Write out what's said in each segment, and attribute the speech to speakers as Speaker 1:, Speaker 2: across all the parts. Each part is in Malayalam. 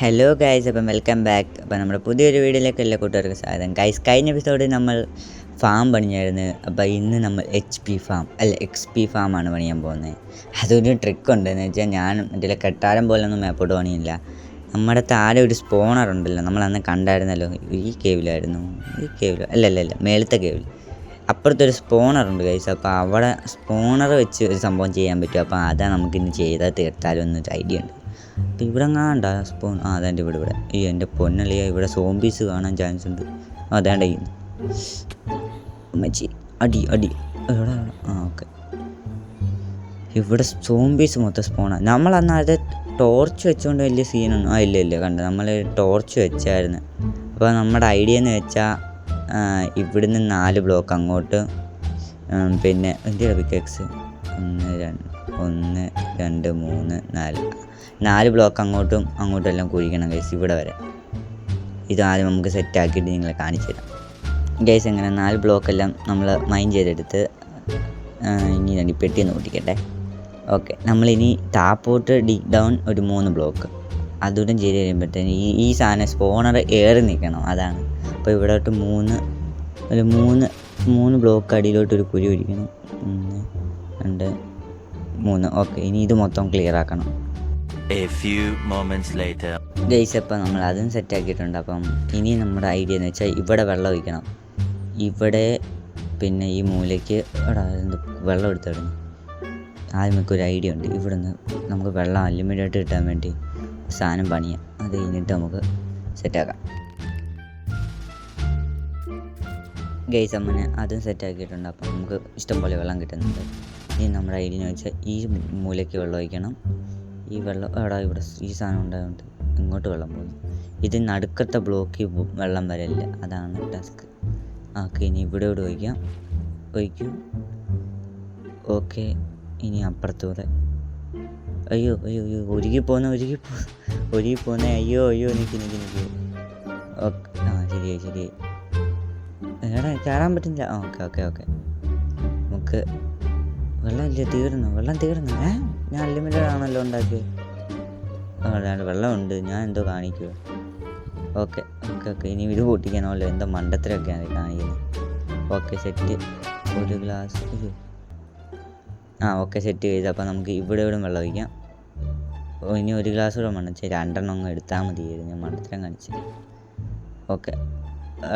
Speaker 1: ഹലോ ഗൈസ് അപ്പം വെൽക്കം ബാക്ക് അപ്പം നമ്മുടെ പുതിയൊരു വീഡിയോയിലേക്ക് എല്ലാ കൂട്ടുകാർക്ക് സ്വാഗതം. ഗൈസ് കഴിഞ്ഞ എപ്പിസോഡിൽ നമ്മൾ ഫാം പണിഞ്ഞായിരുന്നു. അപ്പോൾ ഇന്ന് നമ്മൾ എച്ച് പി ഫാം അല്ല എക്സ് പി ആണ് പണിയാൻ പോകുന്നത്. അതൊരു ട്രിക്ക് ഉണ്ട് എന്ന് വെച്ചാൽ ഞാൻ മറ്റേ കെട്ടാരം പോലൊന്നും മേപ്പോട്ട് പണിയില്ല. നമ്മുടെ താഴെ ഒരു സ്പോണർ ഉണ്ടല്ലോ നമ്മൾ അന്ന് കണ്ടായിരുന്നല്ലോ. ഈ കേവിലായിരുന്നു ഈ കേവിലോ അല്ല അല്ല അല്ല മേളത്തെ കേവിൽ അപ്പുറത്തൊരു സ്പോണർ ഉണ്ട് ഗൈസ് അപ്പോൾ അവിടെ സ്പോണർ വെച്ച് ഒരു സംഭവം ചെയ്യാൻ പറ്റും. അപ്പോൾ അതാ നമുക്കിന്ന് ചെയ്താൽ തീർത്താലും എന്നൊരു ഐഡിയ ഉണ്ട്. അപ്പോൾ ഇവിടെ കാണണ്ട സ്പോൺ ആ അതാണ്ട് ഇവിടെ ഇവിടെ. ഈ എന്റെ പൊന്നളിയ ഇവിടെ സോംബീസ് കാണാൻ ചാൻസ് ഉണ്ട്. അതാണ്ട് അമ്മച്ചി അടി അടി. എവിടെ? ആ ഓക്കെ ഇവിടെ സോംബീസ് മൊത്തം സ്പോണാണ് നമ്മൾ അന്ന് അത് ടോർച്ച് വെച്ചുകൊണ്ട് വലിയ സീനൊന്നും ആ ഇല്ല ഇല്ല. കണ്ട? നമ്മൾ ടോർച്ച് വെച്ചായിരുന്നു. അപ്പോൾ നമ്മുടെ ഐഡിയ എന്ന് വെച്ചാൽ ഇവിടുന്ന് നാല് ബ്ലോക്ക് അങ്ങോട്ട് പിന്നെ എന്തിനാ പിക്കക്സ് ഒന്ന് രണ്ട് ഒന്ന് രണ്ട് മൂന്ന് നാല്. നാല് ബ്ലോക്ക് അങ്ങോട്ടും അങ്ങോട്ടും എല്ലാം കുഴിക്കണം ഗൈസ് ഇവിടെ വരെ. ഇത് ആദ്യം നമുക്ക് സെറ്റാക്കിയിട്ട് നിങ്ങളെ കാണിച്ചു തരാം. ഗൈസ് എങ്ങനെ നാല് ബ്ലോക്കെല്ലാം നമ്മൾ മൈൻ ചെയ്തെടുത്ത് ഇനി രണ്ട് പെട്ടി ഒന്ന് ഓടിക്കട്ടെ ഓക്കെ നമ്മളിനി താപ്പോട്ട് ഡിഗ് ഡൗൺ ഒരു മൂന്ന് ബ്ലോക്ക് അതുകൂടെ ചെയ്ത് കഴിയുമ്പോഴത്തേന് ഈ ഈ സാധനം സ്പോണർ ഏറി നിൽക്കണം. അതാണ്. അപ്പോൾ ഇവിടോട്ട് മൂന്ന് ഒരു മൂന്ന് മൂന്ന് ബ്ലോക്ക് അടിയിലോട്ട് ഒരു കുരു ഇരിക്കണം ഒന്ന് രണ്ട് മൂന്ന്. ഓക്കെ ഇനി ഇത് മൊത്തം ക്ലിയർ ആക്കണം. ഗൈസ് അപ്പം നമ്മൾ അതും സെറ്റ് ആക്കിയിട്ടുണ്ട്. അപ്പം ഇനി നമ്മുടെ ഐഡിയ എന്ന് വെച്ചാൽ ഇവിടെ വെള്ളം ഒഴിക്കണം. ഇവിടെ പിന്നെ ഈ മൂലയ്ക്ക് എടാ വെള്ളം എടുത്തിടുന്നു ആദ്യം നമുക്ക് ഒരു ഐഡിയ ഉണ്ട്. ഇവിടെ നിന്ന് നമുക്ക് വെള്ളം അൺലിമിറ്റഡ് കിട്ടാൻ വേണ്ടി. സാധനം പണിയാം. അത് കഴിഞ്ഞിട്ട് നമുക്ക് സെറ്റാക്കാം ഗൈസ് അമ്മനെ അതും സെറ്റാക്കിയിട്ടുണ്ട് അപ്പം നമുക്ക് ഇഷ്ടംപോലെ വെള്ളം കിട്ടുന്നുണ്ട്. ഇനി നമ്മുടെ ഐഡിയെന്ന് വെച്ചാൽ ഈ മൂലയ്ക്ക് വെള്ളം ഒഴിക്കണം. ഈ വെള്ളം അവിടെ ഇവിടെ ഈ സാധനം ഉണ്ടായതുകൊണ്ട് ഇങ്ങോട്ട് വെള്ളം പോകും ഇത് നടുക്കത്തെ ബ്ലോക്കിൽ വെള്ളം വരല്ല അതാണ് ടാസ്ക് ഓക്കെ ഇനി ഇവിടെ ഇവിടെ ഒഴിക്കാം. ഒഴിക്കും. ഓക്കെ ഇനി അപ്പുറത്തൂടെ അയ്യോ അയ്യോ അയ്യോ ഒരുങ്ങി പോന്നെ ഒരുങ്ങി പോ ഒരുങ്ങി പോന്നെ അയ്യോ അയ്യോ നിൽക്കി നിൽക്കി നിൽക്കി ഓക്കെ ആ ശരിയായി ശരിയായി. എടാ കയറാൻ പറ്റുന്നില്ല. ആ ഓക്കെ ഓക്കെ ഓക്കെ. നമുക്ക് വെള്ളം ഇല്ല? തീർന്നു? വെള്ളം തീർന്നു? ഏ? ഞാൻ അൺലിമിറ്റഡ് ആണല്ലോ ഉണ്ടാക്കിയത് അല്ലാണ്ട് വെള്ളമുണ്ട്. ഞാൻ എന്തോ കാണിക്കുമോ ഓക്കെ ഓക്കെ ഓക്കെ. ഇനി ഇത് പൊട്ടിക്കണമല്ലോ. എന്തോ മണ്ടത്തിലൊക്കെയാണ് കാണിക്കുന്നത് ഓക്കെ സെറ്റ് ഒരു ഗ്ലാസ്. ആ ഓക്കെ സെറ്റ് ചെയ്ത്. അപ്പോൾ നമുക്ക് ഇവിടെ ഇവിടെ വെള്ളം ഒഴിക്കാം. ഇനി ഒരു ഗ്ലാസ് കൂടെ ശരി രണ്ടെണ്ണം അങ്ങ് എടുത്താൽ മതിയായിരുന്നു മണത്തരം കാണിച്ചു. ഓക്കെ.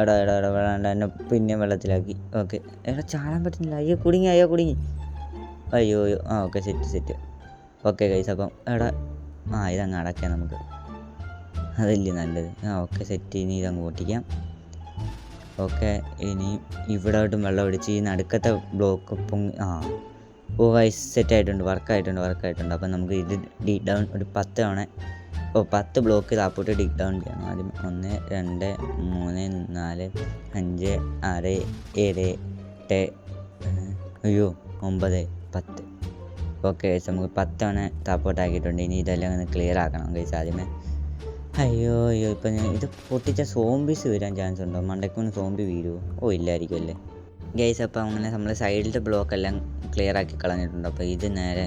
Speaker 1: എടാ എടാ എടാ വേണ്ട എന്നെ പിന്നെ വെള്ളത്തിലാക്കി. ഓക്കെ. എടാ ചാടാൻ പറ്റുന്നില്ല. അയ്യോ കുടുങ്ങി അയ്യോ കുടുങ്ങി. അയ്യോ അയ്യോ. ആ okay set set. Okay guys അപ്പം എടാ ആ ഇതങ്ങ് അടക്കാം നമുക്ക്. അതല്ലേ നല്ലത്. ആ ഓക്കെ സെറ്റ്. ഇനി ഇതങ്ങ് പൊട്ടിക്കാം. ഓക്കെ ഇനി ഇവിടോട്ടും വെള്ളം ഒടിച്ച് ഈ നടുക്കത്തെ ബ്ലോക്ക് പൊങ്ങി ആ. ഓ വൈസ് സെറ്റ് ആയിട്ടുണ്ട് വർക്ക് ആയിട്ടുണ്ട് വർക്ക് ആയിട്ടുണ്ട് അപ്പം നമുക്ക് ഇത് ഡീ ഡൗൺ ഒരു പത്ത് തവണ ഓ പത്ത് ബ്ലോക്ക് താപ്പോട്ട് ഡീ ഡൗൺ ചെയ്യണം. ആദ്യം ഒന്ന് രണ്ട് മൂന്ന് നാല് അഞ്ച് ആറ് ഏഴ് എട്ട് അയ്യോ ഒമ്പത് പത്ത്. ഓക്കെ ഗൈസ് നമുക്ക് പത്ത് തവണ താപ്പോട്ടാക്കിയിട്ടുണ്ട്. ഇനി ഇതെല്ലാം ഒന്ന് ക്ലിയർ ആക്കണം ഗൈസ് ആദ്യമേ. അയ്യോ അയ്യോ ഇപ്പം ഞാൻ ഇത് പൊട്ടിച്ച സോംബീസ് വരാൻ ചാൻസ് ഉണ്ടോ? മണ്ടയ്ക്കൊന്ന് സോംബി വീഴുമോ ഓ ഇല്ലായിരിക്കും അല്ലേ ഗൈസ് അപ്പോൾ അങ്ങനെ നമ്മൾ സൈഡിലത്തെ ബ്ലോക്ക് എല്ലാം ക്ലിയർ ആക്കി കളഞ്ഞിട്ടുണ്ട്. അപ്പോൾ ഇത് നേരെ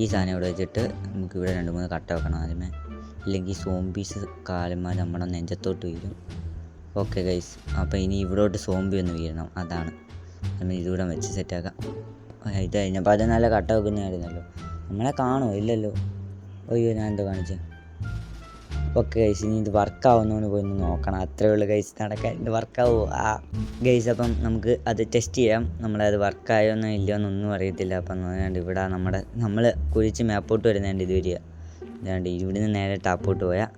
Speaker 1: ഈ സാധനം ഇവിടെ വെച്ചിട്ട് നമുക്ക് ഇവിടെ രണ്ട് മൂന്ന് കട്ട വെക്കണം ആദ്യമേ. ഇല്ലെങ്കിൽ സോംബീസ് കാലന്മാർ നമ്മുടെ നെഞ്ചത്തോട്ട് വീഴും. ഓക്കെ ഗൈസ് അപ്പോൾ ഇനി ഇവിടോട്ട് സോംബി ഒന്ന് വീഴണം. അതാണ്. നമ്മൾ ഇതുകൂടെ വെച്ച് സെറ്റാക്കാം ഇത് കഴിഞ്ഞപ്പോൾ അത് നല്ല കട്ട വെക്കുന്നതായിരുന്നല്ലോ. നമ്മളെ കാണുമോ ഇല്ലല്ലോ. അയ്യോ ഞാൻ എന്തോ കാണിച്ചേ? ഓക്കെ ഗൈസ് ഇനി ഇത് വർക്കാവുന്നോന്ന് പോയി നോക്കണം. അത്രേ ഉള്ളൂ ഗൈസ് നടക്കാൻ ഇത് വർക്കാവുമോ ആ ഗൈസ് അപ്പം നമുക്ക് അത് ടെസ്റ്റ് ചെയ്യാം. നമ്മളത് വർക്കായോന്നോ ഇല്ലയോ എന്നൊന്നും അറിയത്തില്ല. അപ്പം അതുകൊണ്ട് ഇവിടെ നമ്മുടെ നമ്മൾ കുഴിച്ച് മാപ്പോട്ട് വരുന്നതുകൊണ്ട് ഇത് വരിക. അതുകൊണ്ട് ഇവിടുന്ന് നേരെ ടാപ്പോട്ട് പോയാൽ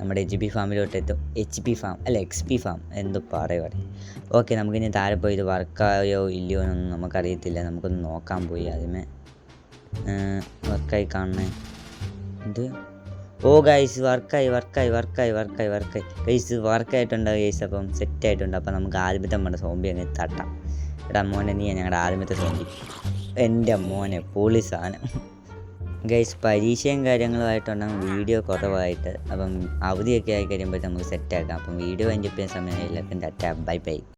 Speaker 1: നമ്മുടെ എച്ച് പി ഫാമിലോട്ട് എത്തും. എച്ച് പി ഫാം അല്ല എക്സ് പി ഫാം എന്തോ പറയുക പറയും ഓക്കെ നമുക്കിനി താഴെ പോയി ഇത് വർക്കായോ ഇല്ലയോ എന്നൊന്നും നമുക്കറിയത്തില്ല. നമുക്കൊന്ന് നോക്കാൻ പോയി ആദ്യമേ. വർക്കായി കാണണേ. ഇത് ഓ ഗൈസ് വർക്കായി വർക്കായി വർക്കായി വർക്കായി വർക്കായി. ഗൈസ് വർക്കായിട്ടുണ്ട് ഗൈസ് അപ്പം സെറ്റ് ആയിട്ടുണ്ട്. അപ്പം നമുക്ക് ആദ്യമത്തെ നമ്മുടെ സോംബി അങ്ങ് തട്ടാം. എടാ മോനെ നീ ഞങ്ങളുടെ ആദ്യമത്തെ സോംബി എന്റെ മോനെ പൊളി സാധനം. ഗൈസ് പരീക്ഷയും കാര്യങ്ങളുമായിട്ടുണ്ടെങ്കിൽ വീഡിയോ കുറവായിട്ട് അപ്പം അവധിയൊക്കെ ആയി കഴിയുമ്പോൾ നമുക്ക് സെറ്റ് ആക്കാം. അപ്പം വീഡിയോ കഴിഞ്ഞപ്പോൾ സമയം എല്ലാവർക്കും ടാറ്റ ബൈ ബൈ